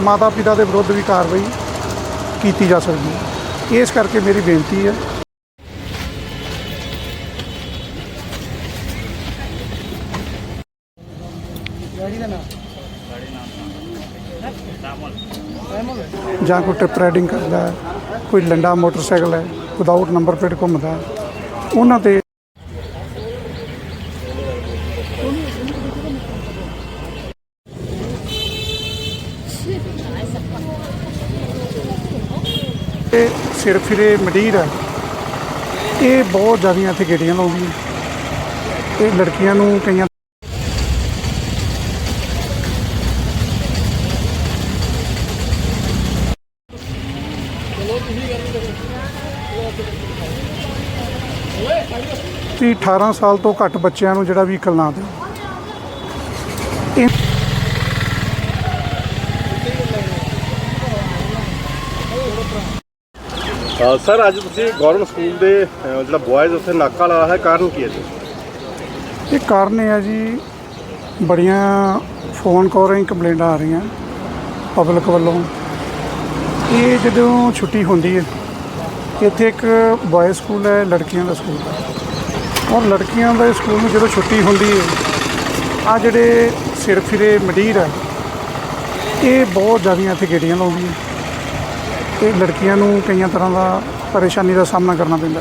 ਮਾਤਾ ਪਿਤਾ ਦੇ ਵਿਰੁੱਧ ਵੀ ਕਾਰਵਾਈ ਕੀਤੀ ਜਾ ਸਕਦੀ ਹੈ। ਇਸ ਕਰਕੇ ਮੇਰੀ ਬੇਨਤੀ ਹੈ। ਜਾਂ ਕੋਈ ਟਿਪ ਰਾਈਡਿੰਗ ਕਰਦਾ ਕੋਈ ਲੰਡਾ ਮੋਟਰਸਾਈਕਲ ਹੈ ਵਿਦਆਊਟ ਨੰਬਰ ਪਲੇਟ ਘੁੰਮਦਾ ਉਹਨਾਂ ਤੇ ਇਹ ਸਿਰ ਫਿਰੇ ਮਡੀਰ ਹੈ ਇਹ ਬਹੁਤ ਜ਼ਿਆਦੀਆਂ ਇੱਥੇ ਗੇੜੀਆਂ ਲਾਉਂਦੀਆਂ। ਇਹ ਲੜਕੀਆਂ ਨੂੰ ਕਈਆਂ ਤੁਸੀਂ 18 ਸਾਲ ਤੋਂ ਘੱਟ ਬੱਚਿਆਂ ਨੂੰ ਜਿਹੜਾ ਵਹੀਕਲ ਨਾ ਦਿਓ ਇਹ ਅ, ਸਰ ਅੱਜ ਤੁਸੀਂ ਗਵਰਨਮੈਂਟ ਸਕੂਲ ਦੇ ਅ, ਜਿਹੜਾ ਬॉयਜ਼ ਉੱਥੇ ਨਾਕਾ ਲਾਇਆ ਹੈ ਕਾਰਨ ਕੀ ਹੈ ਜੀ? ਇਹ ਕਾਰਨ ਇਹ ਹੈ ਜੀ ਬੜੀਆਂ ਫੋਨ ਕਾਲ ਕਾਲਾਂ ਕੰਪਲੇਂਟਾਂ ਆ ਰਹੀਆਂ ਪਬਲਿਕ ਵੱਲੋਂ। ਇਹ ਜਦੋਂ ਛੁੱਟੀ ਹੁੰਦੀ ਹੈ ਇੱਥੇ ਇੱਕ ਬॉयਜ਼ ਸਕੂਲ ਹੈ ਲੜਕੀਆਂ ਦਾ ਸਕੂਲ। ਹੈ ਔਰ ਲੜਕੀਆਂ ਦੇ ਸਕੂਲ ਨੂੰ ਜਦੋਂ ਛੁੱਟੀ ਹੁੰਦੀ ਹੈ ਆ ਜਿਹੜੇ ਸਿਰ ਫਿਰੇ ਮਡੀਰ ਹੈ ਇਹ ਬਹੁਤ ਜ਼ਿਆਦੀਆਂ ਇੱਥੇ ਗੇੜੀਆਂ ਲਾਉਂਦੀਆਂ। ਇਹ ਲੜਕੀਆਂ ਨੂੰ ਕਈਆਂ ਤਰ੍ਹਾਂ ਦਾ ਪਰੇਸ਼ਾਨੀ ਦਾ ਸਾਹਮਣਾ ਕਰਨਾ ਪੈਂਦਾ।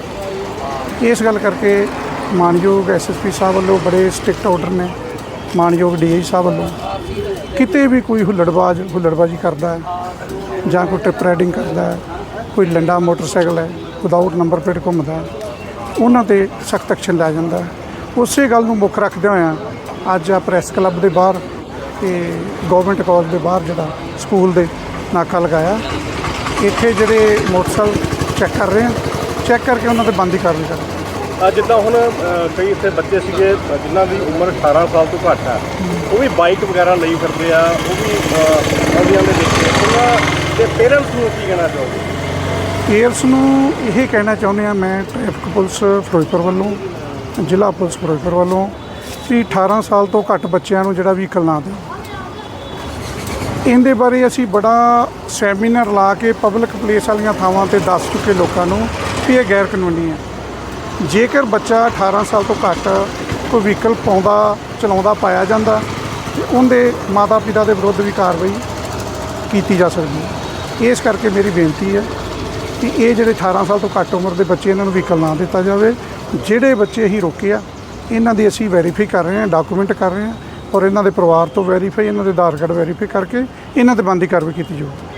ਇਸ ਗੱਲ ਕਰਕੇ ਮਾਨਯੋਗ ਐਸਐਸਪੀ ਸਾਹਿਬ ਵੱਲੋਂ ਬੜੇ ਸਟ੍ਰਿਕਟ ਆਰਡਰ ਨੇ। ਮਾਨਯੋਗ ਡੀਆਈ ਸਾਹਿਬ ਵੱਲੋਂ। ਕਿਤੇ ਵੀ ਕੋਈ ਹੁੱਲੜਬਾਜ਼ ਹੁੱਲੜਬਾਜ਼ੀ ਕਰਦਾ ਹੈ ਜਾਂ ਕੋਈ ਟ੍ਰਿਪ ਰਾਈਡਿੰਗ ਕਰਦਾ ਹੈ, ਕੋਈ ਲੰਡਾ ਮੋਟਰਸਾਈਕਲ ਹੈ, ਵਿਦਆਊਟ ਨੰਬਰ ਪਲੇਟ ਘੁੰਮਦਾ ਉਹਨਾਂ ਤੇ ਸਖਤ ਐਕਸ਼ਨ ਲਿਆ ਜਾਂਦਾ ਉਸੇ ਗੱਲ ਨੂੰ ਮੁੱਖ ਰੱਖਦਿਆਂ ਹੋਇਆਂ ਅੱਜ ਆ ਪ੍ਰੈਸ ਕਲੱਬ ਦੇ ਬਾਹਰ ਤੇ ਗਵਰਨਮੈਂਟ ਕਾਲਜ ਦੇ ਬਾਹਰ ਜਿਹੜਾ ਸਕੂਲ ਦੇ ਨਾਕਾ ਲਗਾਇਆ। ਇੱਥੇ ਜਿਹੜੇ ਮੋਟਰਸਾਈਕਲ ਚੈੱਕ ਕਰ ਰਹੇ ਆ ਚੈੱਕ ਕਰਕੇ ਉਹਨਾਂ ਤੇ ਬੰਦੀ ਕਾਰਵਾਈ ਕਰ ਰਹੇ ਹਾਂ। ਅੱਜ ਜਿੱਦਾਂ ਹੁਣ ਅ, ਕਈ ਇੱਥੇ ਬੱਚੇ ਸੀਗੇ ਅ, ਜਿਨ੍ਹਾਂ ਦੀ ਉਮਰ 18 ਸਾਲ ਤੋਂ ਘੱਟ ਹੈ ਉਹ ਵੀ ਬਾਈਕ ਵਗੈਰਾ ਲਈ ਫਿਰਦੇ ਆ ਉਹ ਵੀ ਆਉਂਦੀਆਂ ਦੇ ਦੇਖੇ ਉਹਨਾਂ ਦੇ ਪੇਰੈਂਟਸ ਨੂੰ ਕੀ ਕਹਿਣਾ ਚਾਹੋਗੇ? ਪੇਰੈਂਟਸ ਨੂੰ ਇਹ ਕਹਿਣਾ ਚਾਹੁੰਦੇ ਆ ਮੈਂ ਟ੍ਰੈਫਿਕ ਪੁਲਿਸ ਫਿਰੋਜ਼ਪੁਰ ਵੱਲੋਂ ਜ਼ਿਲ੍ਹਾ ਪੁਲਿਸ ਫਿਰੋਜ਼ਪੁਰ ਵੱਲੋਂ ਵੀ 18 ਸਾਲ ਤੋਂ ਘੱਟ ਬੱਚਿਆਂ ਨੂੰ ਜਿਹੜਾ ਵਹੀਕਲ ਨਾ ਦਿਓ। ਇਹਦੇ ਬਾਰੇ ਅਸੀਂ ਬੜਾ ਸੈਮੀਨਾਰ ਲਾ ਕੇ ਪਬਲਿਕ ਪਲੇਸ ਵਾਲੀਆਂ ਥਾਵਾਂ ਤੇ ਦੱਸ ਚੁੱਕੇ ਲੋਕਾਂ ਨੂੰ ਵੀ ਇਹ ਗੈਰ ਕਾਨੂੰਨੀ ਹੈ। ਜੇਕਰ ਬੱਚਾ 18 ਸਾਲ ਤੋਂ ਘੱਟ ਕੋਈ ਵਹੀਕਲ ਪਾਉਂਦਾ, ਚਲਾਉਂਦਾ, ਪਾਇਆ ਜਾਂਦਾ, ਤੇ ਉਹਦੇ ਮਾਤਾ ਪਿਤਾ ਦੇ ਵਿਰੁੱਧ ਵੀ ਕਾਰਵਾਈ ਕੀਤੀ ਜਾ ਸਕਦੀ ਹੈ। ਇਸ ਕਰਕੇ ਮੇਰੀ ਬੇਨਤੀ ਹੈ ਕਿ ਇਹ ਜਿਹੜੇ 18 ਸਾਲ ਤੋਂ ਘੱਟ ਉਮਰ ਦੇ ਬੱਚੇ ਇਹਨਾਂ ਨੂੰ ਵਹੀਕਲ ਨਾ ਦਿੱਤਾ ਜਾਵੇ। ਜਿਹੜੇ ਬੱਚੇ ਅਸੀਂ ਰੋਕੇ ਆ, ਇਹਨਾਂ ਦੀ ਅਸੀਂ ਵੈਰੀਫਾਈ ਕਰ ਰਹੇ ਹਾਂ, ਡਾਕੂਮੈਂਟ ਕਰ ਰਹੇ ਹਾਂ ਔਰ ਇਹਨਾਂ ਦੇ ਪਰਿਵਾਰ ਤੋਂ ਵੈਰੀਫਾਈ, ਇਹਨਾਂ ਦੇ ਆਧਾਰ ਕਾਰਡ ਵੈਰੀਫਾਈ ਕਰਕੇ ਇਹਨਾਂ ਤੇ ਬੰਦੀ ਕਾਰਵਾਈ ਕੀਤੀ ਜਾਊਗੀ।